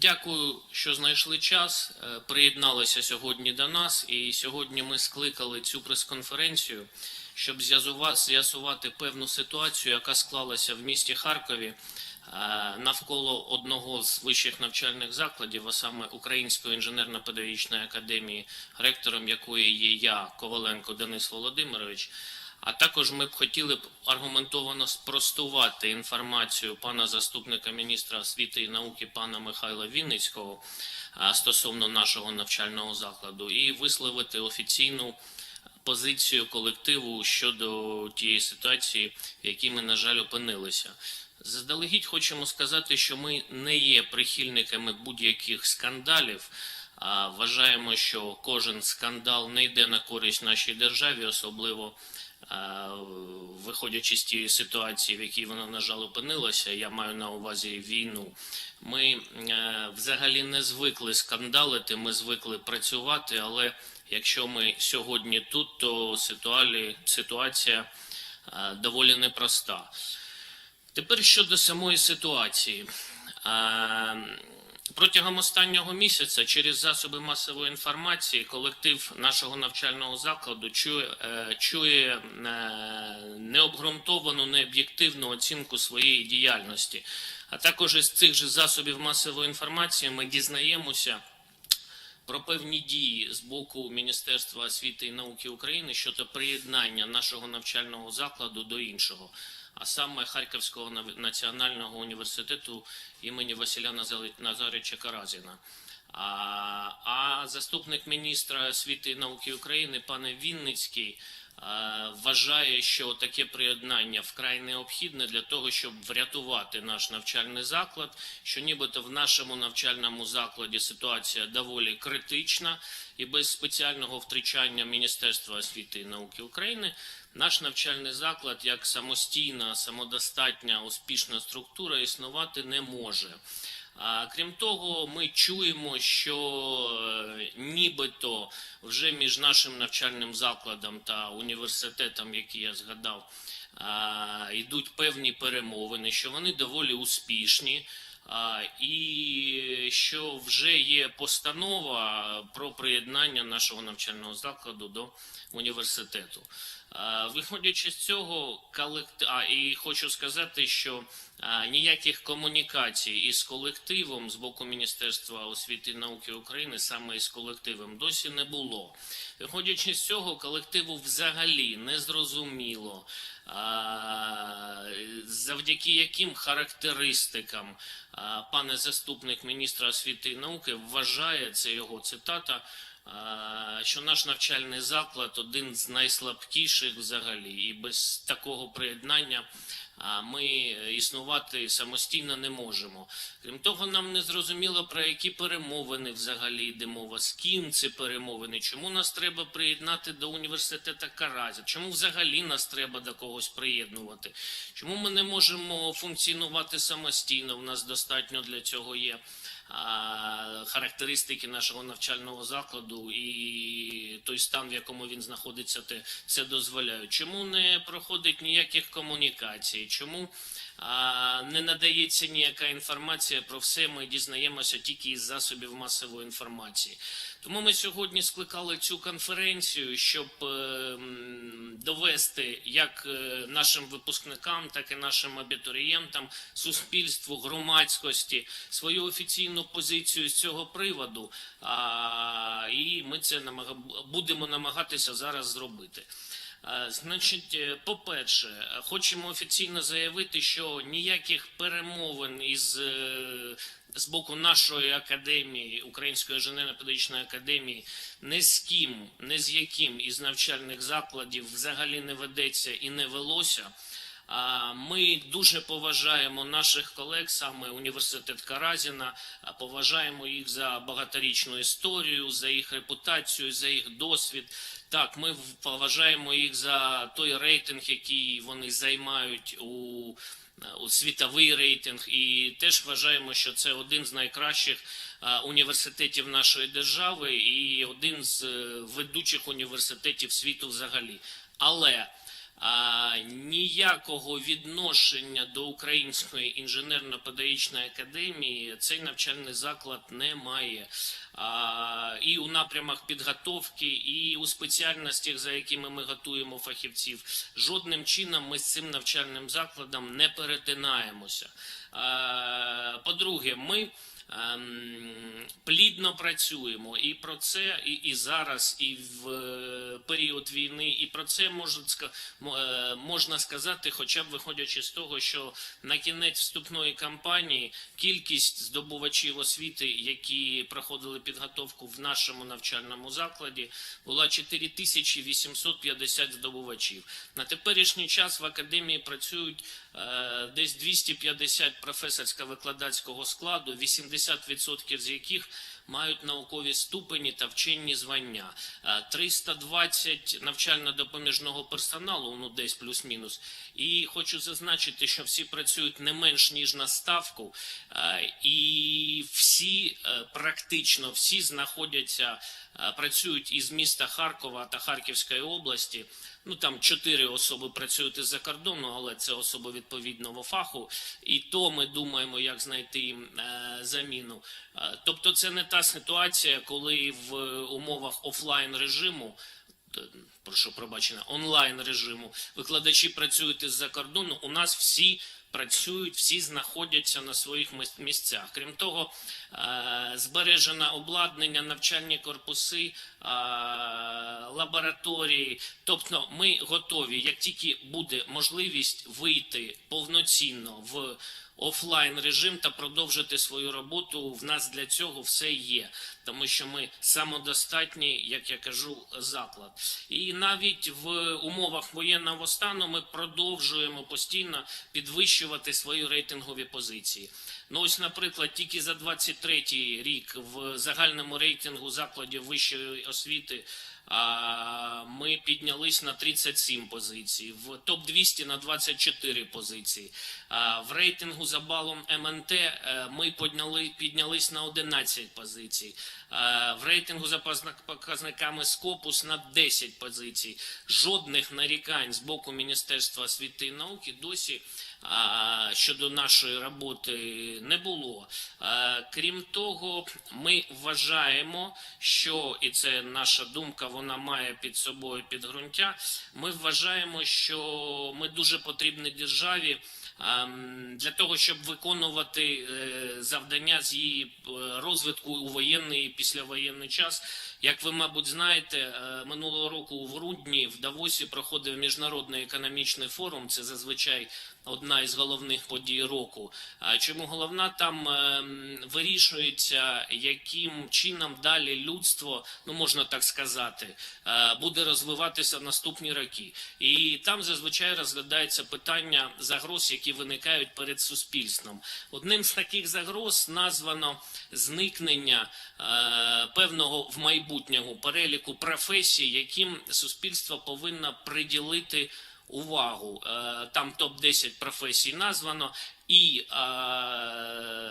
Дякую, що знайшли час. е, Приєдналися сьогодні до нас. І сьогодні ми скликали цю прес-конференцію, щоб з'ясувати певну ситуацію, яка склалася в місті Харкові е, навколо одного з вищих навчальних закладів, а саме Української інженерно-педагогічної академії, ректором якої є я, Коваленко Денис Володимирович. А також ми б хотіли б аргументовано спростувати інформацію пана заступника міністра освіти і науки пана Михайла Вінницького стосовно нашого навчального закладу і висловити офіційну позицію колективу щодо тієї ситуації, в якій ми, на жаль, опинилися. Заздалегідь хочемо сказати, що ми не є прихильниками будь-яких скандалів. А вважаємо, що кожен скандал не йде на користь нашій державі, особливо виходячи з тієї ситуації, в якій вона, на жаль, опинилася, я маю на увазі війну. Ми е, взагалі не звикли скандалити, ми звикли працювати, але якщо ми сьогодні тут, то ситуація е, доволі непроста. Тепер щодо самої ситуації. Протягом останнього місяця через засоби масової інформації колектив нашого навчального закладу чує, е, чує е, необґрунтовану, необ'єктивну оцінку своєї діяльності. А також із цих же засобів масової інформації ми дізнаємося про певні дії з боку Міністерства освіти і науки України щодо приєднання нашого навчального закладу до іншого, а саме Харківського національного університету імені Василя Назарича Каразіна. А, а заступник міністра освіти і науки України пане Вінницький вважає, що таке приєднання вкрай необхідне для того, щоб врятувати наш навчальний заклад, що нібито в нашому навчальному закладі ситуація доволі критична, і без спеціального втручання Міністерства освіти і науки України наш навчальний заклад як самостійна, самодостатня, успішна структура існувати не може. А крім того, ми чуємо, що е, нібито вже між нашим навчальним закладом та університетом, який я згадав, йдуть певні перемовини, що вони доволі успішні. І що вже є постанова про приєднання нашого навчального закладу до університету. Виходячи з цього, а, і хочу сказати, що а, ніяких комунікацій із колективом з боку Міністерства освіти і науки України, саме із колективом, досі не було. Виходячи з цього, колективу взагалі не зрозуміло, а, завдяки яким характеристикам а, пане заступник міністра освіти і науки вважає це його цитата. Що наш навчальний заклад один з найслабкіших взагалі, і без такого приєднання ми існувати самостійно не можемо. Крім того, нам не зрозуміло про які перемовини взагалі йде мова, з ким ці перемовини, чому нас треба приєднати до університету Каразі, чому взагалі нас треба до когось приєднувати, чому ми не можемо функціонувати самостійно, в нас достатньо для цього є характеристики нашого навчального закладу і той стан, в якому він знаходиться, це дозволяють. Чому не проходить ніяких комунікацій? Чому не надається ніяка інформація про все? Ми дізнаємося тільки із засобів масової інформації. Тому ми сьогодні скликали цю конференцію, щоб е, довести як е, нашим випускникам, так і нашим абітурієнтам, суспільству, громадськості свою офіційну позицію з цього приводу. І ми це будемо намагатися зараз зробити. Е, Значить, е, по-перше, хочемо офіційно заявити, що ніяких перемовин із е, з боку нашої академії, Української інженерно-педагогічної академії, не з ким, не з яким із навчальних закладів взагалі не ведеться і не велося. Ми дуже поважаємо наших колег, саме університет Каразіна, поважаємо їх за багаторічну історію, за їх репутацію, за їх досвід. Так, ми поважаємо їх за той рейтинг, який вони займають у, у світовий рейтинг, і теж вважаємо, що це один з найкращих університетів нашої держави і один з е, ведучих університетів світу взагалі. Але а, ніякого відношення до Української інженерно-педагогічної академії цей навчальний заклад не має. А, і у напрямах підготовки, і у спеціальностях, за якими ми готуємо фахівців, жодним чином ми з цим навчальним закладом не перетинаємося. По-друге, ми плідно працюємо і про це, і, і зараз, і в е, період війни, і про це можуть е, можна сказати, хоча б виходячи з того, що на кінець вступної кампанії кількість здобувачів освіти, які проходили підготовку в нашому навчальному закладі, була 4850 здобувачів. На теперішній час в академії працюють е, десь 250 професорсько-викладацького складу, 80% з яких мають наукові ступені та вчені звання. Е, 320 навчально-допоміжного персоналу, ну десь плюс-мінус. І хочу зазначити, що всі працюють не менш ніж на ставку, е, і всі е, практично всі знаходяться, е, працюють із міста Харкова та Харківської області. Ну там чотири особи працюють із-за кордону, але це особи відповідного фаху. І то ми думаємо, як знайти їм е, заміну. Е, тобто, це не та ситуація, коли в умовах офлайн режиму. Прошу пробачення, онлайн режиму. Викладачі працюють із-за кордону. У нас всі працюють, всі знаходяться на своїх місцях. Крім того, е, збережено обладнання, навчальні корпуси, е, лабораторії. Тобто, ми готові, як тільки буде можливість вийти повноцінно в офлайн режим та продовжити свою роботу. В нас для цього все є, тому що ми самодостатній, як я кажу, заклад. І навіть в умовах воєнного стану ми продовжуємо постійно підвищувати свої рейтингові позиції. Ну ось, наприклад, тільки за 23 рік в загальному рейтингу закладів вищої освіти. Ми піднялись на 37 позицій, в топ 200 на 24 позиції. В рейтингу за балом МНТ е, ми підняли, піднялись на 11 позицій. В рейтингу за показниками Скопус на 10 позицій. Жодних нарікань з боку Міністерства освіти і науки досі щодо нашої роботи не було. Крім того, ми вважаємо, що і це наша думка, вона має під собою підґрунтя. Ми вважаємо, що ми дуже потрібні державі. ем, Для того щоб виконувати е, завдання з її е, розвитку у воєнний і післявоєнний час, як ви, мабуть, знаєте, е, минулого року в грудні в Давосі проходив міжнародний економічний форум. Це зазвичай одна із головних подій року. А чому головна там ем, вирішується, яким чином далі людство, ну можна так сказати, е, буде розвиватися в наступні роки. І там зазвичай розглядається питання загроз, які виникають перед суспільством. Одним з таких загроз названо зникнення е, певного в майбутньому переліку професій, яким суспільство повинно приділити увагу. Е, Там топ-10 професій названо, і е,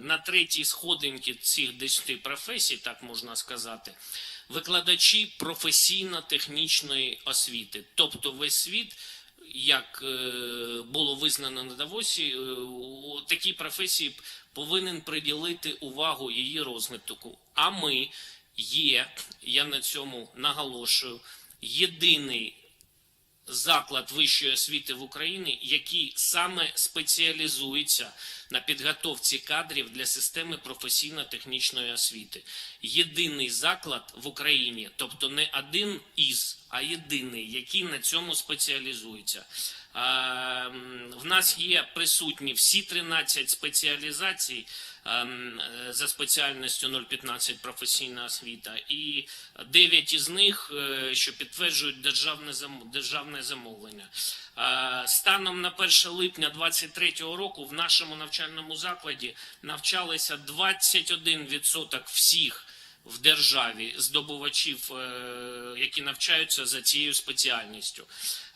на третій сходинці цих 10 професій, так можна сказати, викладачі професійно-технічної освіти. Тобто весь світ, як е, було визнано на Давосі, у такій професії повинен приділити увагу її розвитку. А ми є, я на цьому наголошую, єдиний заклад вищої освіти в Україні, який саме спеціалізується на підготовці кадрів для системи професійно-технічної освіти. Єдиний заклад в Україні, тобто не один із, а єдиний, який на цьому спеціалізується. В нас є присутні всі 13 спеціалізацій за спеціальністю 015 професійна освіта, і 9 із них, е, що підтверджують державне зам- державне замовлення. Станом на 1 липня 2023 року в нашому навчальному закладі навчалися 21% всіх в державі здобувачів, е, які навчаються за цією спеціальністю.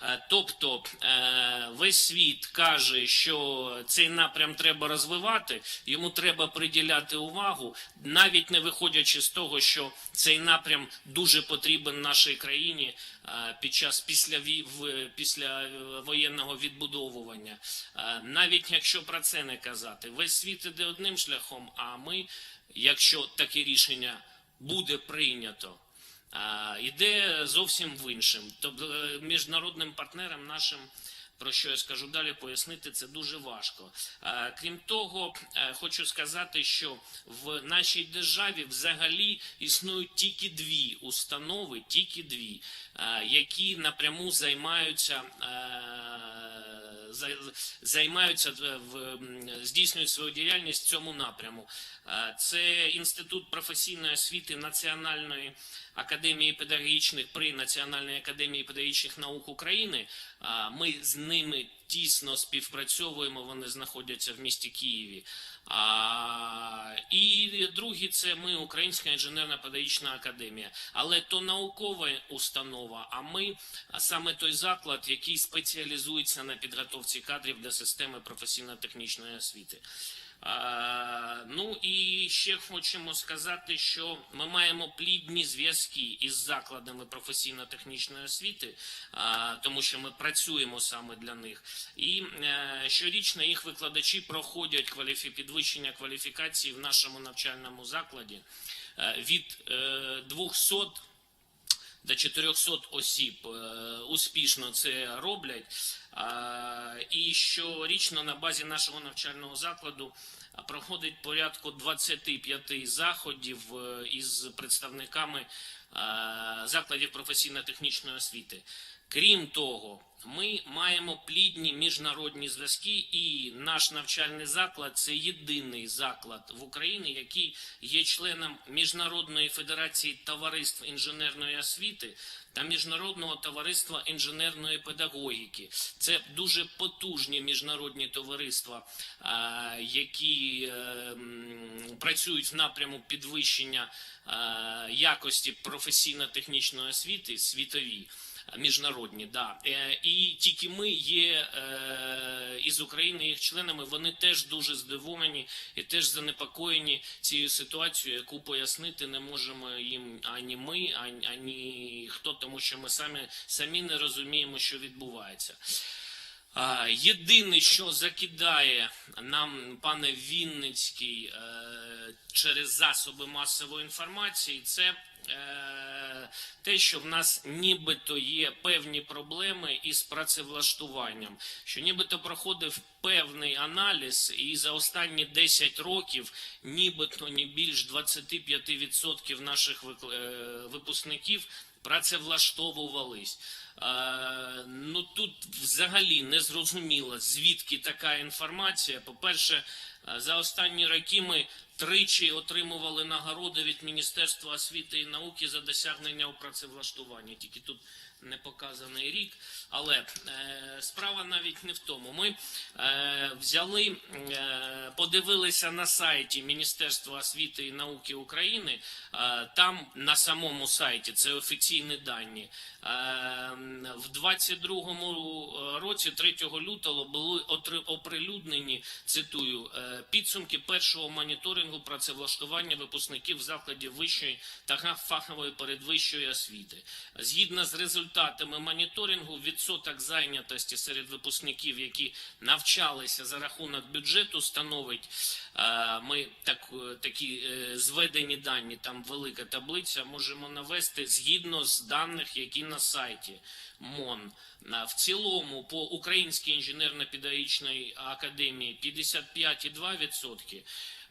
Е, Тобто е, весь світ каже, що цей напрям треба розвивати, йому треба приділяти увагу, навіть не виходячи з того, що цей напрям дуже потрібен нашій країні під час після, після воєнного відбудовування. Навіть якщо про це не казати, весь світ іде одним шляхом, а ми, якщо таке рішення буде прийнято, іде зовсім в іншим. Тобто е, міжнародним партнерам нашим. Про що я скажу далі, пояснити це дуже важко. Е, Крім того, е, хочу сказати, що в нашій державі взагалі існують тільки дві установи, тільки дві, е, які напряму займаються займаються здійснюють свою діяльність в цьому напряму. Це інститут професійної освіти Національної академії педагогічних при Національній академії педагогічних наук України. Ми з ними тісно співпрацьовуємо. Вони знаходяться в місті Києві. І другий це ми, Українська інженерна педагогічна академія. Але то наукова установа, а ми саме той заклад, який спеціалізується на підготовці кадрів для системи професійно-технічної освіти. Ну і ще хочемо сказати, що ми маємо плідні зв'язки із закладами професійно-технічної освіти, тому що ми працюємо саме для них. І е, щорічно їх викладачі проходять підвищення кваліфікації в нашому навчальному закладі е, від е, 200 до 400 осіб е, успішно це роблять. І щорічно на базі нашого навчального закладу проходить порядку 25 заходів е, із представниками е, закладів професійно-технічної освіти. Крім того, ми маємо плідні міжнародні зв'язки, і наш навчальний заклад це єдиний заклад в Україні, який є членом Міжнародної федерації товариств інженерної освіти та Міжнародного товариства інженерної педагогіки. Це дуже потужні міжнародні товариства, які е, працюють в напряму підвищення е, якості професійно-технічної освіти світові міжнародні, да. Е, І тільки ми є е, із України їх членами. Вони теж дуже здивовані і теж занепокоєні цією ситуацією, яку пояснити не можемо їм ані ми, ані, ані хто, тому що ми самі, самі не розуміємо, що відбувається. Єдине, що закидає нам пане Вінницький е, через засоби масової інформації, це те, що в нас нібито є певні проблеми із працевлаштуванням, що нібито проходив певний аналіз, і за останні 10 років нібито не більш 25% наших е, випускників працевлаштовувались. Е, ну тут взагалі не зрозуміло, звідки така інформація. По-перше, е, за останні роки ми тричі отримували нагороди від Міністерства освіти і науки за досягнення у працевлаштуванні. Тільки тут не показаний рік. Але е, справа навіть не в тому. Ми е, взяли, е, подивилися на сайті Міністерства освіти і науки України. Е, там на самому сайті це офіційні дані. Е, в 22-му році, 3 лютого, були оприлюднені цитую е, підсумки першого моніторингу працевлаштування випускників закладів вищої та фахової передвищої освіти. Згідно з результатами моніторингу, відсоток зайнятості серед випускників, які навчалися за рахунок бюджету, становить е, ми так, е, такі е, зведені дані, там велика таблиця, можемо навести згідно з даних, які на сайті МОН. В цілому по Українській інженерно-педагогічній академії 55,2%.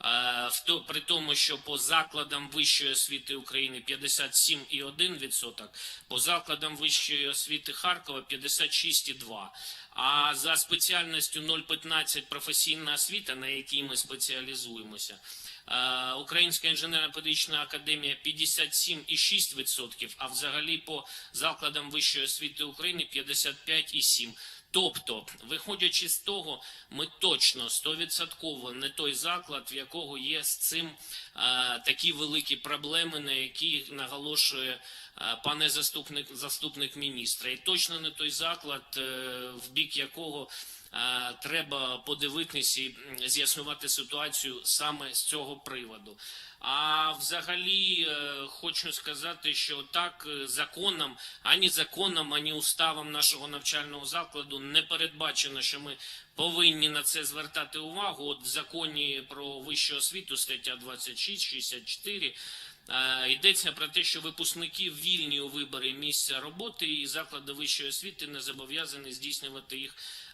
Е, в При тому, що по закладам вищої освіти України 57,1%, по закладам вищої освіти Харкова 56,2%. А за спеціальністю 0,15 професійна освіта, на якій ми спеціалізуємося, Українська інженерно-педагогічна академія 57,6%, а взагалі по закладам вищої освіти України 55,7%. Тобто, виходячи з того, ми точно стовідсотково не той заклад, в якого є з цим а, такі великі проблеми, на які наголошує а, пане заступник, заступник міністра. І точно не той заклад, е, в бік якого а, треба подивитися і з'ясувати ситуацію саме з цього приводу. А взагалі е, хочу сказати, що так е, законом, ані законом, ані уставом нашого навчального закладу не передбачено, що ми повинні на це звертати увагу. От в законі про вищу освіту, стаття 26, 64, е, йдеться про те, що випускники вільні у виборі місця роботи і заклади вищої освіти не зобов'язані здійснювати їх е,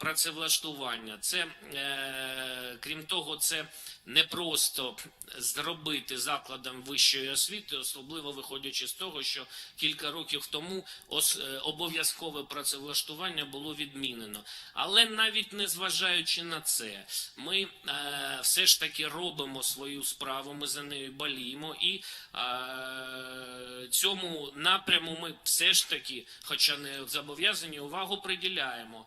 працевлаштування. Це е, крім того, це не просто зробити закладом вищої освіти, особливо виходячи з того, що кілька років тому е, обов'язкове працевлаштування було відмінено. Але навіть не зважаючи на це, ми е, все ж таки робимо свою справу, ми за нею боліємо, і цьому напряму ми все ж таки, хоча не зобов'язані, увагу приділяємо.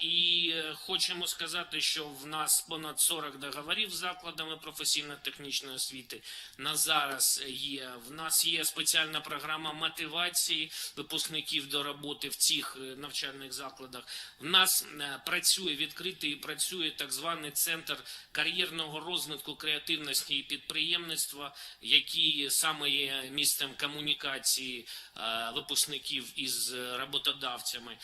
І е, хочемо сказати, що в нас понад 40 договорів з закладами професійно-технічної освіти на зараз є. В нас є спеціальна програма мотивації випускників до роботи в цих е, навчальних закладах. В нас е, працює відкритий і працює так званий центр кар'єрного розвитку креативності і підприємництва, який саме є місцем комунікації випускників із роботодавцями.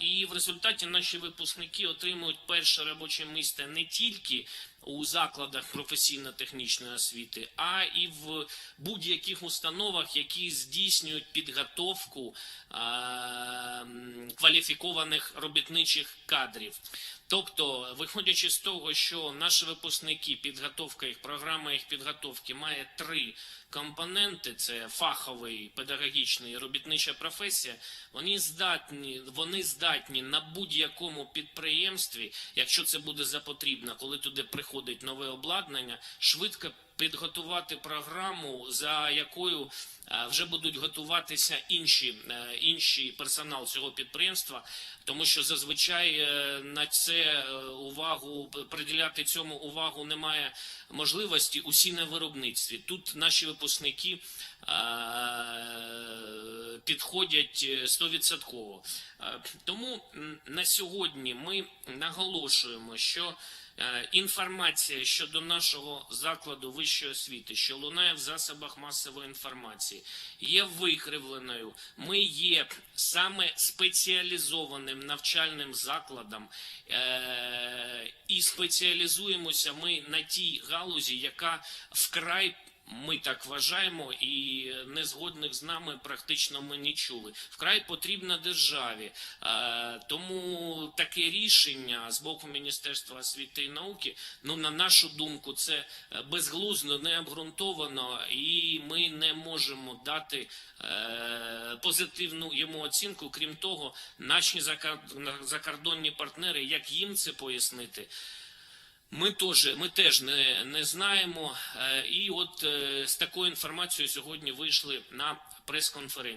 І в результаті наші випускники отримують перше робоче місце не тільки у закладах професійно-технічної освіти, а і в будь-яких установах, які здійснюють підготовку кваліфікованих робітничих кадрів. Тобто, виходячи з того, що наші випускники, підготовка їх, програма їх підготовки має три компоненти: це фаховий, педагогічний робітнича професія. Вони здатні, вони здатні на будь-якому підприємстві, якщо це буде за потрібно, коли туди приходить нове обладнання, швидко підготувати програму, за якою е, вже будуть готуватися інші, е, інші персонал цього підприємства, тому що зазвичай е, на це увагу приділяти цьому увагу немає можливості усі на виробництві. Тут наші випускники підходять стовідсотково. Тому на сьогодні ми наголошуємо, що інформація щодо нашого закладу вищої освіти, що лунає в засобах масової інформації, є викривленою. Ми є саме спеціалізованим навчальним закладом е, і спеціалізуємося ми на тій галузі, яка вкрай ми так вважаємо, і незгодних з нами практично ми не чули. Вкрай потрібна державі. Е, Тому таке рішення з боку Міністерства освіти і науки, ну на нашу думку, це е, безглуздо, не обґрунтовано, і ми не можемо дати е, позитивну йому оцінку. Крім того, наші закордонні партнери, як їм це пояснити. Ми теж, ми теж не, не знаємо. Е, І от е, з такою інформацією сьогодні вийшли на прес-конференцію.